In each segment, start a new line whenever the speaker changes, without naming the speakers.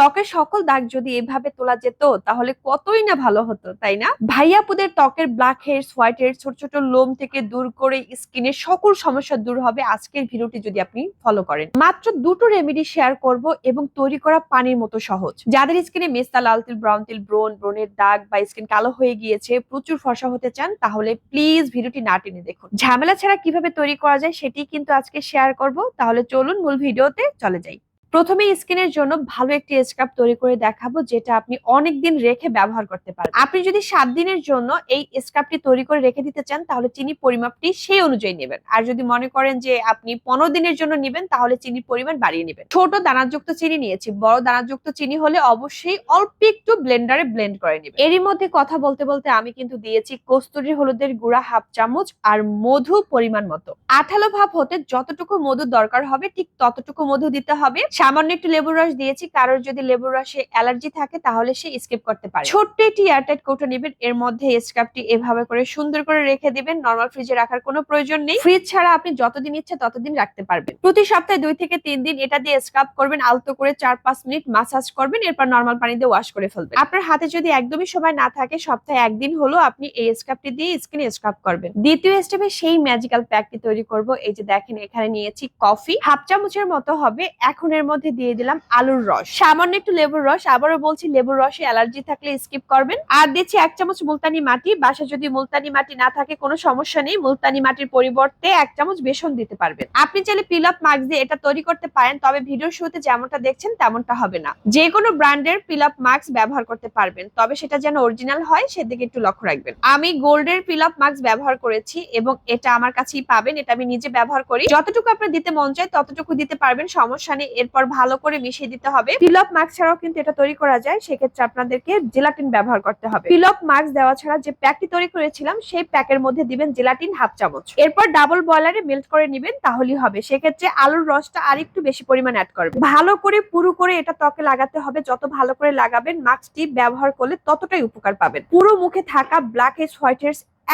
ত্বকের সকল দাগ যদি এভাবে তোলা যেত, তাহলে কতই না ভালো হতো, তাই না? ভাইয়াপুদের ত্বকের ব্ল্যাক হেয়ার হোয়াইট হেয়ার ছোট ছোট লোম থেকে দূর করে স্কিনের সকল সমস্যা দূর হবে আজকের ভিডিওটি যদি আপনি ফলো করেন। মাত্র দুটো রেমেডি শেয়ার করব এবং তৈরি করা পানির মতো সহজ। যাদের স্কিনে মেস্তা লাল তিল ব্রাউন তিল ব্রোন ব্রনের দাগ বা স্কিন কালো হয়ে গিয়েছে, প্রচুর ফর্সা হতে চান, তাহলে প্লিজ ভিডিওটি না টেনে দেখুন। ঝামেলা ছাড়া কীভাবে তৈরি করা যায়, সেটি কিন্তু আজকে শেয়ার করব। তাহলে চলুন মূল ভিডিওতে চলে যাই। প্রথমে স্কিনের জন্য ভালো একটি স্ক্রাব তৈরি করে দেখাবো, যেটা আপনি অনেক দিন রেখে ব্যবহার করতে পারেন আপনি যদি সাত দিনের জন্য এই স্ক্রাবটি তৈরি করে রেখে দিতে চান, তাহলে চিনি পরিমাপটি সেই অনুযায়ী নেবেন। আর যদি মনে করেন যে আপনি পনেরো দিনের জন্য নেবেন, তাহলে চিনির পরিমাণ বাড়িয়ে নেবেন। ছোট দানাযুক্ত চিনি নিয়েছি, বড় দানাযুক্ত চিনি হলে অবশ্যই অল্প একটু ব্লেন্ডারে ব্লেন্ড করে নেবেন। এরই মধ্যে কথা বলতে বলতে আমি কিন্তু দিয়েছি কস্তুরি হলুদের গুঁড়া হাফ চামচ আর মধু পরিমাণ মতো। আঠালো ভাব হতে যতটুকু মধু দরকার হবে, ঠিক ততটুকু মধু দিতে হবে। সামান্য একটু লেবুর রস দিয়েছি, কারোর যদি লেবুর রসে অ্যালার্জি থাকে তাহলে সে স্কিপ করতে পারে। ছোট্ট একটি এয়ারটাইট কৌটো নেবেন, এর মধ্যে স্ক্রাবটি এভাবে করে সুন্দর করে রেখে দিবেন নর্মাল ফ্রিজে রাখার কোনো প্রয়োজন নেই। ফ্রিজ ছাড়া আপনি যতদিন ইচ্ছে ততদিন রাখতে পারবেন। প্রতি সপ্তাহে দুই থেকে তিন দিন এটা দিয়ে স্ক্রাব করবেন, আলতো করে চার পাঁচ মিনিট মাসাজ করবেন, এরপর নর্মাল পানি দিয়ে ওয়াশ করে ফেলবেন। আপনার হাতে যদি একদমই সময় না থাকে, সপ্তাহে একদিন হলো আপনি এই স্ক্রাবটি দিয়ে স্কিনে স্ক্রাব করবেন। দ্বিতীয় স্টেপে সেই ম্যাজিক্যাল প্যাকটি তৈরি করব, এই যে দেখেন এখানে নিয়েছি কফি হাফ চামচের মতো হবে, এখন এর মধ্যে দিয়ে দিলাম আলুর রস। সামান্য একটু লেবুর রস, আবারও বলছি লেবুর রসে অ্যালার্জি থাকলে স্কিপ করবেন। আর দিচ্ছি এক চামচ মুলতানি মাটি বাসা যদি মুলতানি মাটি না থাকে কোনো সমস্যা নেই, মুলতানি মাটির পরিবর্তে এক চামচ বেসন দিতে পারবেন। আপনি চাইলে পিল আপ মাস্ক দিয়ে এটা তৈরি করতে পারেন, তবে ভিডিওর শুরুতে যেমনটা দেখছেন তেমনটা হবে না। যে কোনো ব্র্যান্ডের পিল আপ মাস্ক ব্যবহার করতে পারবেন, তবে সেটা যেন অরিজিনাল হয় সেদিকে একটু লক্ষ্য রাখবেন। আমি গোল্ডের পিল আপ মাস্ক ব্যবহার করেছি এবং এটা আমার কাছেই পাবেন, এটা আমি নিজে ব্যবহার করি। যতটুকু আপনার দিতে মন চায় ততটুকু দিতে পারবেন, সমস্যা নেই। এরপর ভালো করে মিশিয়ে দিতে হবে। পিল আপ মাস্ক ছাড়াও কিন্তু এটা তৈরি করা যায়, সেক্ষেত্রে আপনাদেরকে জেলাটিন ব্যবহার করতে হবে। পিল আপ মাস্ক দেওয়া ছাড়া যে প্যাকটি তৈরি করেছিলাম, সেই প্যাকের মধ্যে দিবেন জেলাটিন হাফ চামচ। এরপর ডাবল বয়লারে মেল্ট করে নেবেন, তাহলেই হবে। সেক্ষেত্রে আলুর রসটা আর একটু বেশি পরিমাণ অ্যাড করবেন। ভালো করে পুরো করে এটা ত্বকে লাগাতে হবে। যত ভালো করে লাগাবেন মাস্কটি ব্যবহার করলে ততটাই উপকার পাবেন। পুরো মুখে থাকা ব্ল্যাক হোয়াইট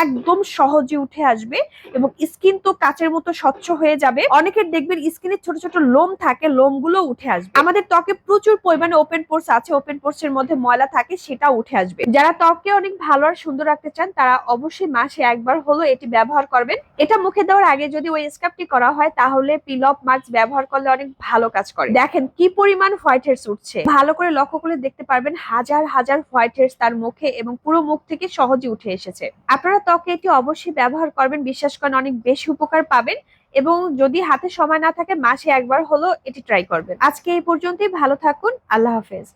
একদম সহজে উঠে আসবে এবং স্কিন তো কাচের মতো স্বচ্ছ হয়ে যাবে। অনেকের দেখবেন স্কিনের ছোট ছোট লোম থাকে, লোমগুলো উঠে আসবে। আমাদের ত্বকে প্রচুর পরিমাণে ওপেন পোর্স আছে ওপেন পোর্স এর মধ্যে ময়লা থাকে সেটা উঠে আসবে। যারা ত্বককে অনেক ভালো আর সুন্দর রাখতে চান, তারা অবশ্যই মাসে একবার হলো এটি ব্যবহার করবেন। এটা মুখে দেওয়ার আগে যদি ওই স্কাপটি করা হয়, তাহলে পিল অফ মাস্ক ব্যবহার করলে অনেক ভালো কাজ করে। দেখেন কি পরিমাণ হোয়াইট হেডস উঠছে। ভালো করে লক্ষ্য করে দেখতে পারবেন হাজার হাজার হোয়াইট হেডস তার মুখে এবং পুরো মুখ থেকে সহজে উঠে এসেছে। আপনারা ত্বকে এটি অবশ্যই ব্যবহার করবেন। বিশ্বাস করেন অনেক বেশি উপকার পাবেন এবং যদি হাতে সময় না থাকে, মাসে একবার হলো এটি ট্রাই করবেন। আজকে এই পর্যন্তই। ভালো থাকুন। আল্লাহ হাফেজ।